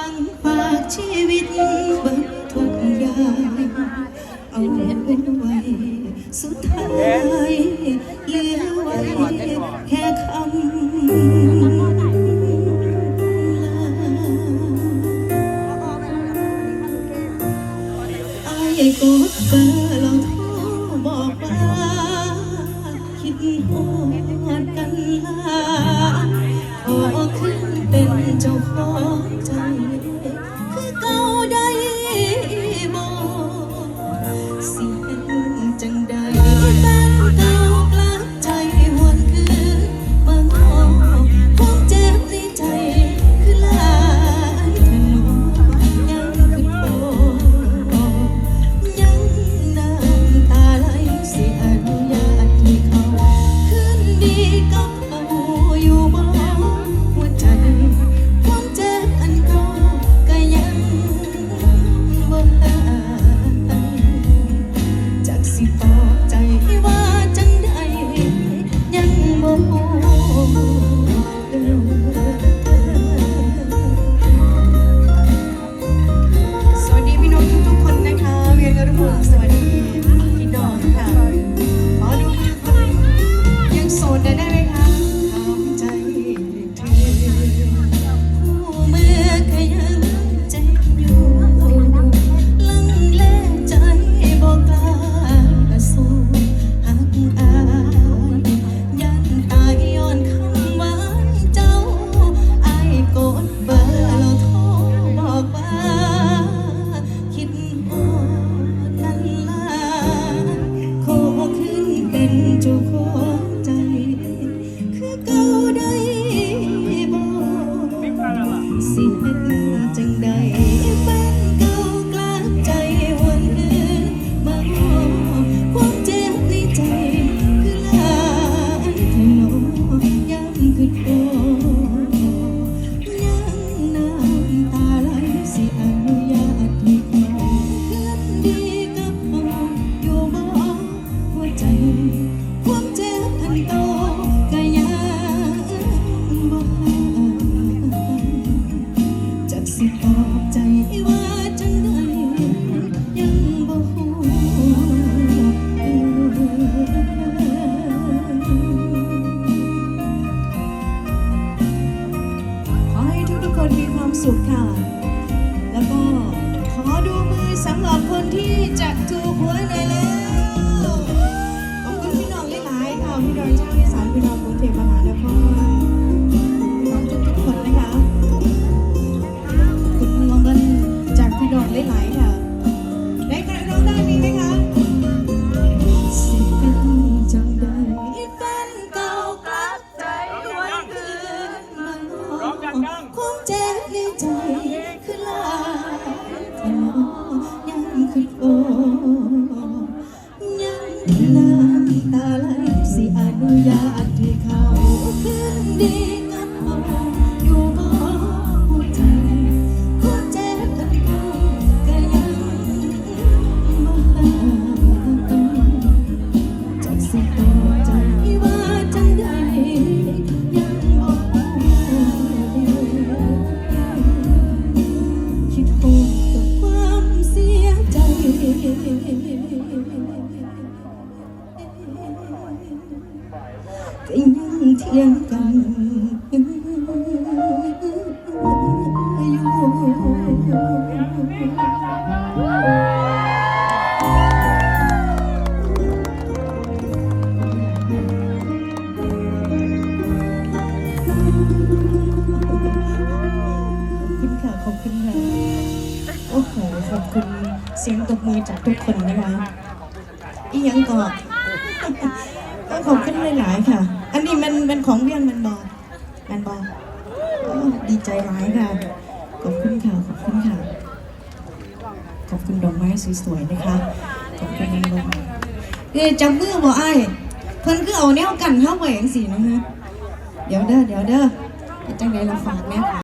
วังฝากชีวิตบิดทุกอย่างเอาไว้สุดท้ายเหลือไว้แค่คำไอ้กดเบอลองทรบอกว่าคิดหอดกันลาขอขึ้นเป็นเจ้าของ โอ้ สิเฮ็ดจังใด อบคุณที่จักจูหัวในเล ยงกันคุณค่ขอบคุณค่ะโอ้โหขอบคุณเสียงตบมือจากทุกคนนะคะอียังก่อขอบคุณหลายๆค่ะ เป็นของเลี้ยงมันบอลมันบอลดีใจร้ายค่ะ ขอบคุณค่ะ ขอบคุณค่ะ ขอบคุณดอกไม้สวยๆ นะคะ ขอบคุณมันบอกเออจำเมือบอไอ้เพิ่นคือเอาแนวกันเข้าไปอย่างสีนะฮะ เดี๋ยวเด้อ เดี๋ยวเด้อจังไดเราฝากแม่